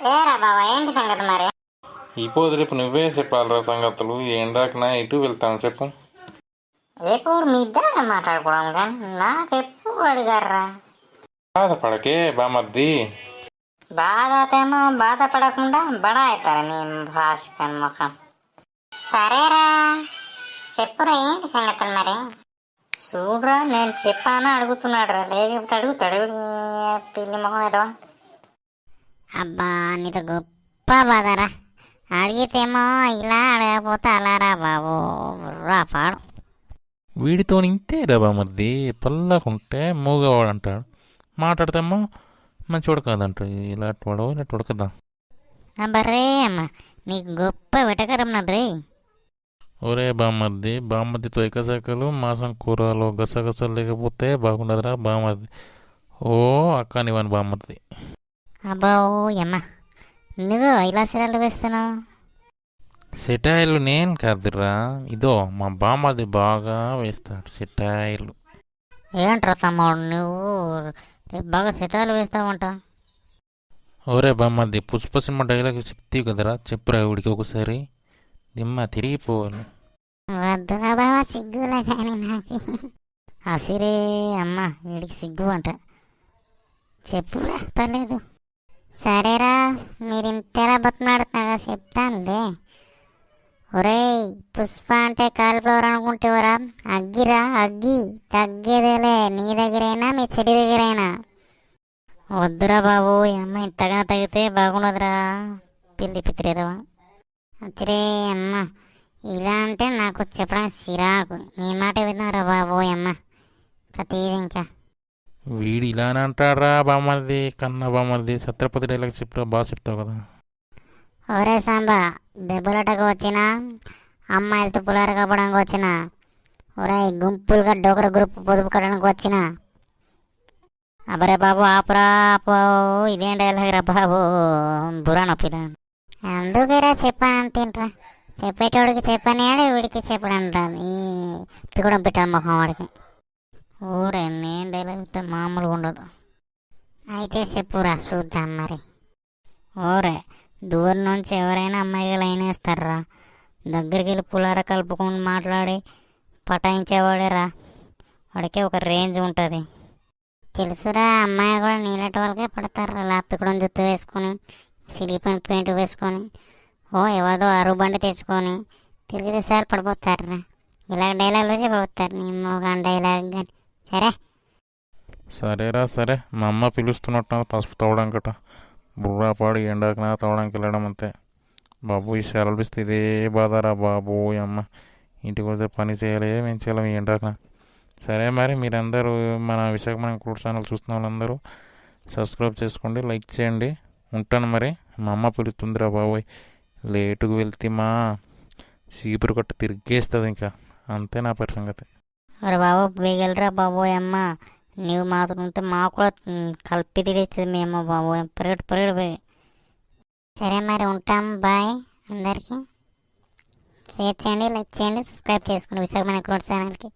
ఏరా బావా ఏంటి సంగతి మరి? ఇప్పుడు రేపు నువ్వే చెప్పాలిరా సంగతులు ఎండాకనా ఇటు వెళ్తాను చెప్పు. ఎప్పుడు మీ ఇద్దరు మాట్లాడుకోవడం కానీ నాకు ఎప్పుడు అడిగారా బాధపడకే బామర్ది. బాధతేమో బాధపడకుండా బడా అవుతారు నీ భాష ముఖం. సరేరా చెప్పురా ఏంటి సంగతులు మరి? చూడరా నేను చెప్పాను అడుగుతున్నాడు రా లేకపోతే అడుగుతాడు పిల్లి ముఖం ఏదో. అబ్బా నీతో గొప్ప బాధరా. అడిగితేమో ఇలా అడగకపోతే అలారా బాబు. రా పాడు. వీడితో ఇంతే రా బామర్ది పల్లకుంటే మూగవాడు అంటాడు మాట్లాడితేమో మంచివాడు కాదంటాడు. ఇలాంటి వాడు ఇలాంటి వాడు కదా బర్రే అమ్మ నీకు గొప్ప వెటకరం నద్రే ఒరే బామర్ది బామర్దితో ఎకసెకలు మాసం కూరలు గసగసలు లేకపోతే బాగుండదురా బామర్ది ఓ అక్క నీవని బామర్ది అబ్బా ఓ అమ్మ నువ్వు ఇలా వేస్తున్నావు? సెటాయిలు నేను కాదురా. ఇదో మా బామర్ది బాగా వేస్తాడు సెటాయిలు ఏంట్రా తమ్ముడు నువ్వు? బాగా సిటాలు వేస్తావంట. ఒరే బామ్మది పుష్ప సినిమా డైలాగ్ చెప్తీవి కదరా. చెప్పురా వీడికి ఒకసారి. దిమ్మ తిరిగిపోవాలి. వద్దురా బాబా సిగ్గులా కానీ నాకు. అసిరే అమ్మ వీడికి సిగ్గు అంట చెప్పురా పర్లేదు. మీరు ఇంతేలా బతున్నాడుతున్నారా చెప్తానులే ఒరేయ్ పుష్ప అంటే కాలిఫ్లవర్ అనుకుంటేవరా అగ్గిరా అగ్గి తగ్గేదేలే నీ దగ్గరైనా మీ చెడి దగ్గరైనా వద్దురా బాబు ఈ అమ్మ ఇంతగా తగ్గితే బాగుండదురా పిల్లి పిత్రేదవా అచ్చరే అమ్మ ఇలా అంటే నాకు చెప్పడానికి సిరాకు నీ మాట విన్నారా బాబోయ్ అమ్మ ప్రతిదీ ఇంకా వీడు ఇలానే అంటారా బామ్మది కన్న బామ్మది ఛత్రపతి డైలాగ్ చెప్పురా బాగా చెప్తావు కదా. ఒరే సాంబా దెబ్బలాటకు వచ్చిన అమ్మాయిలతో పులార కప్పడానికి వచ్చిన ఒరే గుంపులుగా డోకర గ్రూప్ పొదుపు కట్టడానికి వచ్చిన. అబరే బాబు ఆపురా ఆపు. ఇదేం డైలాగ్ రా బాబు? బురా నొప్పిరా? అందుకేరా చెప్పానంటేంట్రా చెప్పేటోడికి చెప్పనియాడు వీడికి చెప్పడంట ఈ పిక్కడం పెట్టాను మొహం వాడికి. ఊరే డైలాగ్ మామూలుగా ఉండదు. అయితే చెప్పురా చూద్దాం మరి. ఓరే దూరం నుంచి ఎవరైనా అమ్మాయిగా లైన్ వేస్తారా దగ్గరికి వెళ్ళి పులార కలుపుకొని మాట్లాడి పటాయించేవాడేరా. వాడికి ఒక రేంజ్ ఉంటుంది. తెలుసురా అమ్మాయి కూడా నీళ్ళటి వాళ్ళకే పడతారా? లాప్పికడం జుత్తు వేసుకొని సిలిపోయిన పెయింట్ వేసుకొని ఓ ఎవదో అరువు బండి తెచ్చుకొని తిరిగితే సార్ పడిపోతారా? ఇలా డైలాగ్ వచ్చి పడిపోతారు. నీ మోగాన్ డైలాగ్ కానీ. సరే. సరేరా సరే. మా అమ్మ పిలుస్తున్నట్టు పసుపు తవ్వడం గట బుర్రా పాడి ఎండాకన తవ్వడానికి వెళ్ళడం అంతే. బాబు ఈ సెలవు ఇస్తే ఇదే బాధరా బాబు అమ్మ. ఇంటికి వస్తే పని చేయలే మేము చేయలేం ఈ ఎండాకన. సరే మరి మీరందరూ మన విశాఖపట్నం క్రూడ్ ఛానల్ చూస్తున్న వాళ్ళందరూ సబ్స్క్రైబ్ చేసుకోండి లైక్ చేయండి. ఉంటాను మరి. మా అమ్మ పిలుస్తుందిరా బాబోయ్. లేటుకు వెళ్తే మా సీపురు కట్ట తిరిగేస్తుంది ఇంకా. అంతే నా పరి సంగతి అరే బాబు వేయగలరా బాబోయ్ అమ్మ? నీవు మాత్రం ఉంటే మాకు కూడా కలిపి తిరిగిస్తుంది మేము బాబు పరిగెడు పరిగెడు పోయి. సరే మరి ఉంటాం బాయ్ అందరికీ. షేర్ చేయండి లైక్ చేయండి సబ్స్క్రైబ్ చేసుకోండి. విశాఖమైన క్రోడ్ ఛానల్కి.